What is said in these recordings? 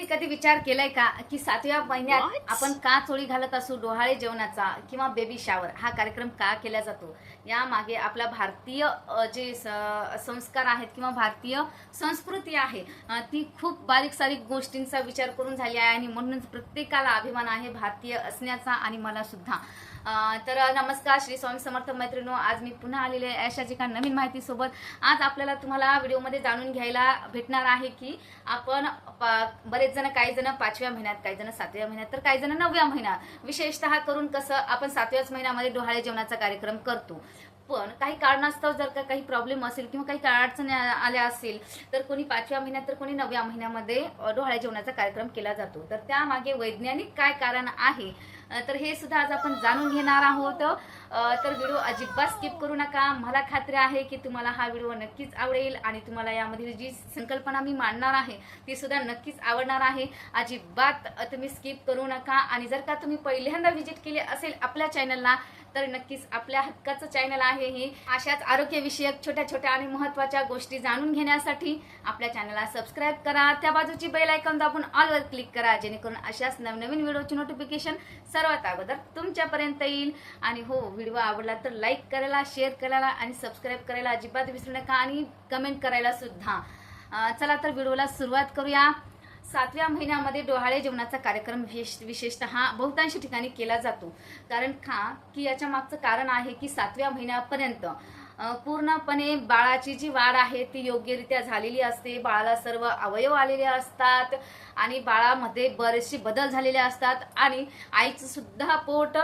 तुम्ही कधी विचार केलाय का की सातव्या महिन्यात? आपण का चोळी घालत असू डोहाळे जेवणाचा किंवा बेबी शावर हा कार्यक्रम का केला जातो? यामागे आपला भारतीय जे संस्कार आहेत किंवा भारतीय संस्कृती आहे ती खूप बारीक सारीक गोष्टींचा विचार करून झाली आहे आणि म्हणूनच प्रत्येकाला अभिमान आहे भारतीय असण्याचा आणि मला सुद्धा तर नमस्कार श्री स्वामी समर्थ मैत्रिणो आज मी पुन्हा आलेले आहे अशाच एका नवीन माहितीसोबत. आज आपल्याला तुम्हाला व्हिडिओमध्ये जाणून घ्यायला भेटणार आहे की आपण बरेच जण काही जण पाचव्या महिन्यात काही जण सातव्या महिन्यात तर काही जण नवव्या महिन्यात. विशेषतः करून कसं आपण सातव्याच महिन्यामध्ये डोहाळे जेवणाचा कार्यक्रम करतो. पण काही कारणास्तव जर का काही प्रॉब्लेम असेल किंवा काही अडचणी आल्या असेल तर कोणी पाचव्या महिन्यात तर कोणी नवव्या महिन्यामध्ये डोहाळ्या डोहाळे जेवणाचा कार्यक्रम केला जातो. तर त्यामागे वैज्ञानिक काय कारण आहे? तर हे सुद्धा आज आपण जाणून घेणार आहोत. तर व्हिडिओ अजिबात स्किप करू नका. मला खात्री आहे की तुम्हाला हा व्हिडिओ नक्कीच आवडेल आणि तुम्हाला यामधील जी संकल्पना मी मांडणार आहे ती सुद्धा नक्कीच आवडणार आहे. अजिबात तुम्ही स्किप करू नका. आणि जर का तुम्ही पहिल्यांदा व्हिजिट केले असेल आपल्या चॅनलला तर नक्कीच आपल्या हक्काचं चॅनल आहे हे. अशाच आरोग्यविषयक छोट्या छोट्या आणि महत्त्वाच्या गोष्टी जाणून घेण्यासाठी आपल्या चॅनलला सबस्क्राईब करा. त्या बाजूची बेल आयकॉन दाबून ऑलवर क्लिक करा जेणेकरून अशाच नवनवीन व्हिडिओची नोटिफिकेशन सर्वात अगोदर तुमच्यापर्यंत येईल. आणि हो व्हिडिओ आवडला तर लाईक करायला शेअर करायला आणि सबस्क्राईब करायला अजिबात विसरू नका आणि कमेंट करायला सुद्धा. चला तर व्हिडिओला सुरुवात करूया. सातव्या महिन्यामध्ये डोहाळे जेवणाचा कार्यक्रम विशेष विशेषतः बहुतांश ठिकाणी केला जातो. कारण का? की याच्या मागचं कारण आहे की सातव्या महिन्यापर्यंत पूर्णपणे बाळाची जी वाढ आहे ती योग्यरित्या झालेली असते. बाळाला सर्व अवयव आलेले असतात आणि बाळामध्ये बरेचसे बदल झालेले असतात आणि आईचं सुद्धा पोट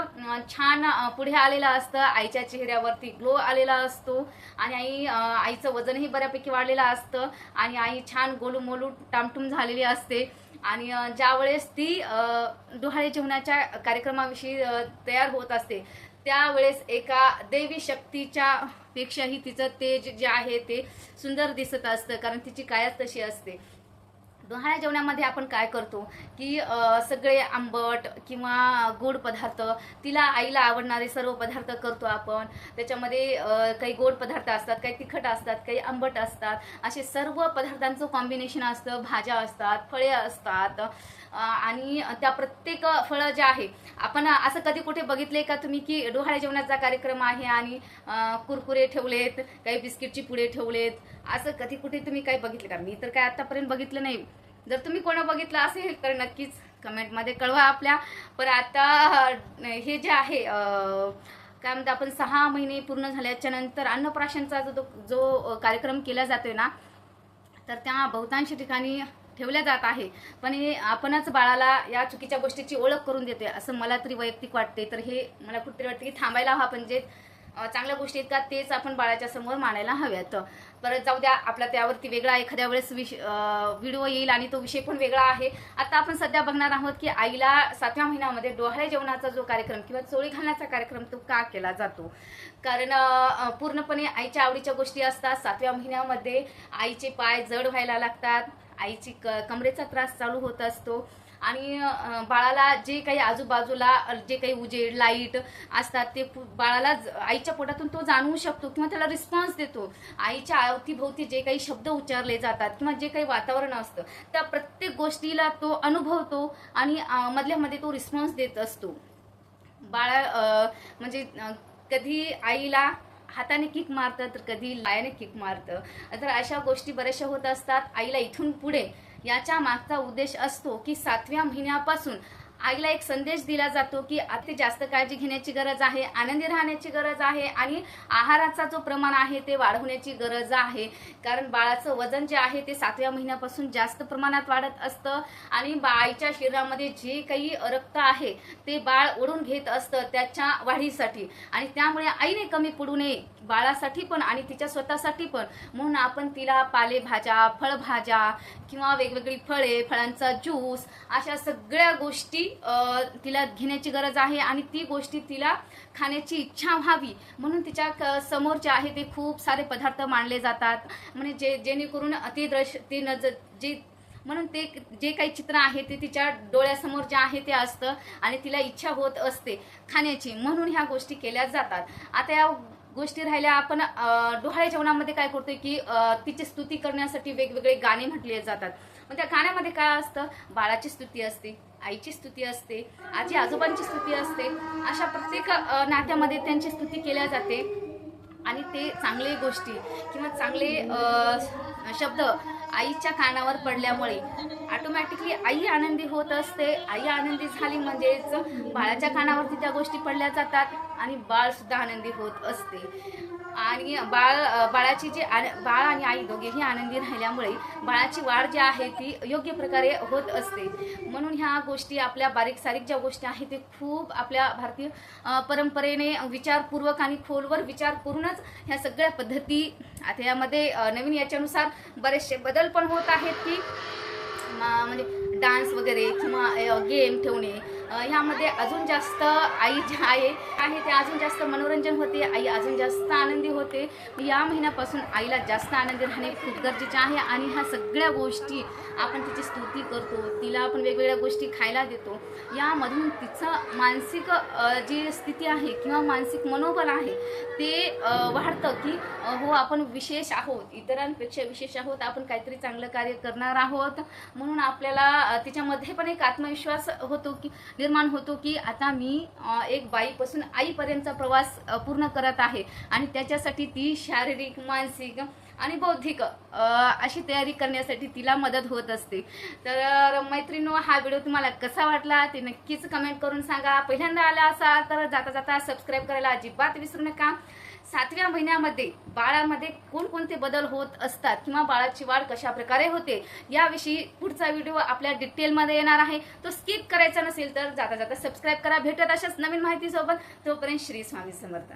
छान पुढे आलेलं असतं. आईच्या चेहऱ्यावरती ग्लो आलेला असतो आणि आई आईचं वजनही बऱ्यापैकी वाढलेलं असतं आणि आई छान गोलूमोलू टामटूम झालेली असते. आणि ज्यावेळेस ती अ, डोहाळे जेवणाच्या कार्यक्रमाविषयी तयार होत असते त्यावेळेस एका देवी शक्तीच्या पेक्षाही तिचं तेज जे आहे ते सुंदर दिसत असतं कारण तिची कायच तशी असते. डोहाळ्या जेवणामध्ये आपण काय करतो की सगळे आंबट किंवा गोड पदार्थ तिला आईला आवडणारे सर्व पदार्थ करतो आपण. त्याच्यामध्ये काही गोड पदार्थ असतात काही तिखट असतात काही आंबट असतात. असे सर्व पदार्थांचं कॉम्बिनेशन असतं भाज्या असतात फळे असतात. आणि त्या प्रत्येक फळं जे आहे आपण असं कधी कुठे बघितले का तुम्ही की डोहाळ्या जेवणाचा कार्यक्रम आहे आणि कुरकुरे ठेवलेत काही बिस्किटची पुडे ठेवलेत असं कधी कुठे तुम्ही काही बघितलं का? मी तर काय आतापर्यंत बघितलं नाही. जर तुम्ही कोणा बघितलं असेल तर नक्कीच कमेंटमध्ये कळवा आपल्या. पण आता हे जे आहे काय म्हणतो आपण सहा महिने पूर्ण झाल्याच्यानंतर अन्नप्राशनचा जो जो कार्यक्रम केला जातोय ना तर त्या बहुतांश ठिकाणी ठेवल्या जात आहे. पण हे आपणच बाळाला या चुकीच्या गोष्टीची ओळख करून देतोय असं मला तरी वैयक्तिक वाटते तर हे मला कुठेतरी वाटते की थांबायला हवा पण जे चांगल्या गोष्टी आहेत का तेच आपण बाळाच्या समोर मांडायला हव्यात. परत जाऊ द्या आपला त्यावरती वेगळा एखाद्या वेळेस विष व्हिडिओ येईल आणि तो विषय पण वेगळा आहे. आता आपण सध्या बघणार आहोत की आईला सातव्या महिन्यामध्ये डोहाळे जेवणाचा जो कार्यक्रम किंवा चोळी घालण्याचा कार्यक्रम तो का केला जातो? कारण पूर्णपणे आईच्या आवडीच्या गोष्टी असतात. सातव्या महिन्यामध्ये आईचे पाय जड व्हायला लागतात. आईची क कमरेचा त्रास चालू होत असतो. आणि बाळाला जे काही आजूबाजूला जे काही उजेड लाइट असतात ते बाळाला ज- आईच्या पोटातून तो जाणवू शकतो किंवा त्याला रिस्पॉन्स देतो. आईच्या अवतीभोवती जे काही शब्द उच्चारले जातात किंवा जे काही वातावरण असतं त्या प्रत्येक गोष्टीला तो अनुभवतो आणि मधल्यामध्ये मधल्या मध्ये तो रिस्पॉन्स देत असतो. बाळा म्हणजे कधी आईला हाताने किक मारतं तर कधी लायाने किक मारतं. तर अशा गोष्टी बऱ्याचशा होत असतात. आईला इथून पुढे याच्या मागचा उद्देश असतो की सातव्या महिन्यापासून आईला एक संदेश दिला जातो की अति जास्त काळजी घेण्याची गरज आहे आनंदी राहण्याची गरज आहे आणि आहाराचा जो प्रमाण आहे ते वाढवण्याची गरज आहे. कारण बाळाचं वजन जे आहे ते सातव्या महिन्यापासून जास्त प्रमाणात वाढत असतं आणि बाईच्या शरीरामध्ये जे काही रक्त आहे ते बाळ ओढून घेत असतं त्याच्या वाढीसाठी. आणि त्यामुळे आईने कमी पडू नये बाळासाठी पण आणि तिच्या स्वतःसाठी पण. म्हणून आपण तिला पालेभाज्या फळभाज्या किंवा वेगवेगळी फळे फळांचा ज्यूस अशा सगळ्या गोष्टी गोष्टी तिला घेण्याची गरज आहे आणि ती गोष्टी तिला खाण्याची इच्छा व्हावी. म्हणून तिच्या क- समोर जे आहे ते खूप सारे पदार्थ मांडले जातात. म्हणजे जे जेणेकरून ते दृश्य ते नजर जे म्हणून ते जे काही चित्र आहे ते तिच्या डोळ्यासमोर जे आहे ते असतं आणि तिला इच्छा होत असते खाण्याची. म्हणून ह्या गोष्टी केल्या जातात. आता या गोष्टी राहिल्या आपण डोहाळे जेवणामध्ये काय करतोय की तिची स्तुती करण्यासाठी वेगवेगळे गाणे म्हटले जातात. मग त्या गाण्यामध्ये काय असतं? बाळाची स्तुती असते आईची स्तुती असते आजी आजोबांची स्तुती असते. अशा प्रत्येक नात्यामध्ये त्यांची स्तुती केल्या जाते. आणि ते चांगले गोष्टी किंवा चांगले शब्द आईच्या कानावर पडल्यामुळे ऑटोमॅटिकली आई आनंदी होत असते. आई आनंदी झाली म्हणजेच बाळाच्या कानावरती त्या गोष्टी पडल्या जातात. आणि बाळसुद्धा आनंदी होत असते. आणि बाळ बाळाची जी आन- बाळ आणि आई दोघेही आनंदी राहिल्यामुळे बाळाची वाढ जी आहे ती योग्य प्रकारे होत असते. म्हणून ह्या गोष्टी आपल्या बारीक सारीक ज्या गोष्टी आहेत ते खूप आपल्या भारतीय परंपरेने विचारपूर्वक आणि खोलवर विचार करूनच ह्या सगळ्या पद्धती आता यामध्ये नवीन याच्यानुसार बरेचसे बदल पण होत आहेत की म्हणजे डान्स वगैरे किंवा गेम ठेवणे ह्यामध्ये अजून जास्त आई जे आहे आहे ते अजून जास्त मनोरंजन होते आई अजून जास्त आनंदी होते. या महिन्यापासून आईला जास्त आनंदी राहणे खूप गरजेचे आहे आणि ह्या सगळ्या गोष्टी आपण तिची स्तुती करतो तिला आपण वेगवेगळ्या गोष्टी खायला देतो. यामधून तिचं मानसिक जी स्थिती आहे किंवा मानसिक मनोबल आहे ते वाढतं की हो आपण विशेष आहोत इतरांपेक्षा विशेष आहोत आपण काहीतरी चांगलं कार्य करणार आहोत. म्हणून आपल्याला तिच्यामध्ये पण एक आत्मविश्वास होतो की निर्माण होतो की आता मी एक बाईपासून आईपर्यंतचा प्रवास पूर्ण करत आहे. आणि त्याच्यासाठी ती शारीरिक मानसिक आणि बौद्धिक अशी तयारी करण्यासाठी तिला मदत होत असते. तर मैत्रिणो हा व्हिडिओ तुम्हाला कसा वाटला ते नक्कीच कमेंट करून सांगा. पहिल्यांदा आला असाल तर जाता जाता सबस्क्राईब करायला अजिबात विसरू नका. सातव्या महिन्यामध्ये बाळामध्ये कोणकोणते बदल होत असतात किंवा बाळाची वाढ कशा प्रकारे होते याविषयी पुढचा व्हिडिओ आपल्या डिटेलमध्ये येणार आहे. तो स्किप करायचा नसेल तर जाता जाता सबस्क्राईब करा. भेटत अशाच नवीन माहितीसोबत. तोपर्यंत श्री स्वामी समर्थ.